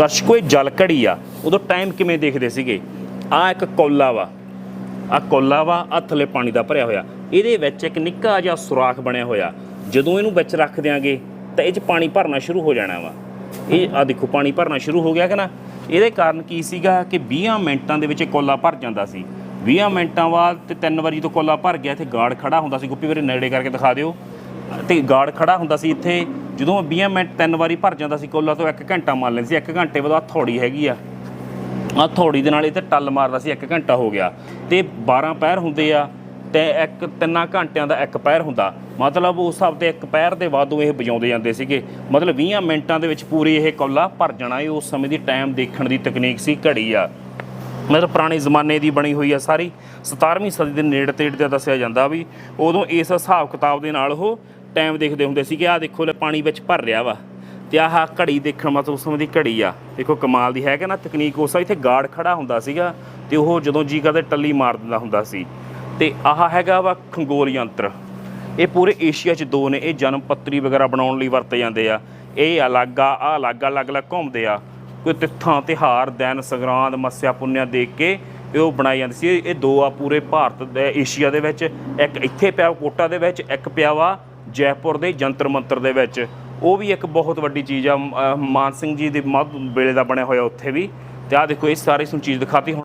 ਦਰਸ਼ਕੋ ਇਹ ਜਲ ਘੜੀ ਆ। ਉਦੋਂ ਟਾਈਮ ਕਿਵੇਂ ਦੇਖਦੇ ਸੀਗੇ? ਆ ਇੱਕ ਕੌਲਾ ਵਾ ਆ ਕੌਲਾ ਵਾ ਆ ਥੱਲੇ ਪਾਣੀ ਦਾ ਭਰਿਆ ਹੋਇਆ। ਇਹਦੇ ਵਿੱਚ ਇੱਕ ਨਿੱਕਾ ਜਿਹਾ ਸੁਰਾਖ ਬਣਿਆ ਹੋਇਆ। ਜਦੋਂ ਇਹਨੂੰ ਵਿੱਚ ਰੱਖ ਦਿਆਂਗੇ, ਤਾਂ ਇਹ 'ਚ ਪਾਣੀ ਭਰਨਾ ਸ਼ੁਰੂ ਹੋ ਜਾਣਾ ਵਾ। ਇਹ ਆ ਦੇਖੋ, ਪਾਣੀ ਭਰਨਾ ਸ਼ੁਰੂ ਹੋ ਗਿਆ ਕਿ ਨਾ? ਇਹਦੇ ਕਾਰਨ ਕੀ ਸੀਗਾ ਕਿ 20 ਮਿੰਟਾਂ ਦੇ ਵਿੱਚ ਇਹ ਕੌਲਾ ਭਰ ਜਾਂਦਾ ਸੀ। 20 ਮਿੰਟਾਂ ਬਾਅਦ ਤੇ ਤਿੰਨ ਵਾਰੀ ਤੋਂ ਕੋਲਾ ਭਰ ਗਿਆ, ਇੱਥੇ ਗਾੜ ਖੜਾ ਹੁੰਦਾ ਸੀ। ਗੁੱਪੀ ਵੀਰੇ ਨੇੜੇ ਕਰਕੇ ਦਿਖਾ ਦਿਓ। ਤੇ ਗਾਰਡ ਖੜਾ ਹੁੰਦਾ ਸੀ ਇੱਥੇ, ਜਦੋਂ 20 ਮਿੰਟ ਤਿੰਨ ਵਾਰੀ ਭਰ ਜਾਂਦਾ ਸੀ ਕੋਲਾ ਤੋਂ 1 ਘੰਟਾ ਮਾਰ ਲੈਂਦੇ ਸੀ 1 ਘੰਟੇ ਬਾਅਦ ਆਹ ਥੋੜੀ ਹੈਗੀ ਆ। ਆ ਥੋੜੀ ਦੇ ਨਾਲ ਇਹ ਤੇ ਟੱਲ ਮਾਰਦਾ ਸੀ 1 ਘੰਟਾ ਹੋ ਗਿਆ। ਤੇ 12 ਪੈਰ ਹੁੰਦੇ ਆ ਤੇ ਇੱਕ ਤਿੰਨਾਂ ਘੰਟਿਆਂ ਦਾ ਇੱਕ ਪੈਰ ਹੁੰਦਾ। ਮਤਲਬ ਉਸ ਹਿਸਾਬ ਤੇ ਇੱਕ ਪੈਰ ਦੇ ਵਾਧੂ ਇਹ ਵਜਾਉਂਦੇ ਜਾਂਦੇ ਸੀਗੇ। ਮਤਲਬ 20 ਮਿੰਟਾਂ ਦੇ ਵਿੱਚ ਪੂਰੀ ਇਹ ਕੌਲਾ ਭਰ ਜਾਣਾ, ਇਹ ਉਸ ਸਮੇਂ ਦੀ ਟਾਈਮ ਦੇਖਣ ਦੀ ਤਕਨੀਕ ਸੀ, ਘੜੀ ਆ। ਮਤਲਬ ਪੁਰਾਣੇ ਜ਼ਮਾਨੇ ਦੀ ਬਣੀ ਹੋਈ ਆ ਸਾਰੀ। 17ਵੀਂ ਸਦੀ ਦੇ ਨੇੜੇ ਤੇੜੇ ਤੇ ਦੱਸਿਆ ਜਾਂਦਾ ਵੀ ਉਦੋਂ ਇਸ ਹਿਸਾਬ ਕਿਤਾਬ ਦੇ ਨਾਲ ਉਹ ਟਾਈਮ ਦੇਖਦੇ ਹੁੰਦੇ ਸੀ ਕਿ ਆਹ ਦੇਖੋ ਲੈ ਪਾਣੀ ਵਿੱਚ ਭਰ ਰਿਹਾ ਵਾ ਤੇ ਆਹ ਘੜੀ ਦੇਖਣ ਮਤਲਬ ਉਸ ਸਮੇਂ ਦੀ ਘੜੀ ਆ। ਦੇਖੋ ਕਮਾਲ ਦੀ ਹੈ ਕਿ ਨਾ ਤਕਨੀਕ, ਉਸ ਇੱਥੇ ਗਾਰਡ ਖੜਾ ਹੁੰਦਾ ਸੀਗਾ ਤੇ ਉਹ ਜਦੋਂ ਜੀ ਕਰਦੇ ਟੱਲੀ ਮਾਰ ਦਿੰਦਾ ਹੁੰਦਾ ਸੀ। ਤੇ ਆਹ ਹੈਗਾ ਵਾ ਖੰਗੋਲ ਯੰਤਰ। ਇਹ ਪੂਰੇ ਏਸ਼ੀਆ 'ਚ ਦੋ ਨੇ, ਇਹ ਜਨਮ ਪੱਤਰੀ ਵਗੈਰਾ ਬਣਾਉਣ ਲਈ ਵਰਤੇ ਜਾਂਦੇ ਆ। ਇਹ ਅਲੱਗ ਆ ਆ ਅਲੱਗ ਅਲੱਗ ਅਲੱਗ ਘੁੰਮਦੇ ਆ। ਕੋਈ ਤਿੱਥਾਂ ਤਿਹਾਰ ਦੈਨ, ਸੰਗਰਾਂਦ, ਮੱਸਿਆ, ਪੁੰਨਿਆ ਦੇਖ ਕੇ ਇਹ ਉਹ ਬਣਾਈ ਜਾਂਦੀ ਸੀ। ਇਹ- ਇਹ ਦੋ ਆ ਪੂਰੇ ਭਾਰਤ ਦੇ, ਏਸ਼ੀਆ ਦੇ ਵਿੱਚ, ਇੱਕ ਇੱਥੇ ਪਿਆ, ਕੋਟਾ ਦੇ ਵਿੱਚ, ਇੱਕ ਪਿਆ ਵਾ ਜੈਪੁਰ ਦੇ ਜੰਤਰ ਮੰਤਰ ਦੇ ਵਿੱਚ। ਉਹ ਵੀ ਇੱਕ ਬਹੁਤ ਵੱਡੀ ਚੀਜ਼ ਆ। ਮ- ਮਾਨ ਸਿੰਘ ਜੀ ਦੇ ਮੱਧ ਵੇਲੇ ਦਾ ਬਣਿਆ ਹੋਇਆ ਉੱਥੇ ਵੀ। ਤੇ ਆ ਦੇਖੋ, ਇਹ ਸਾਰੀ ਤੁਹਾਨੂੰ ਚੀਜ਼ ਦਿਖਾਤੀ। ਹੁਣ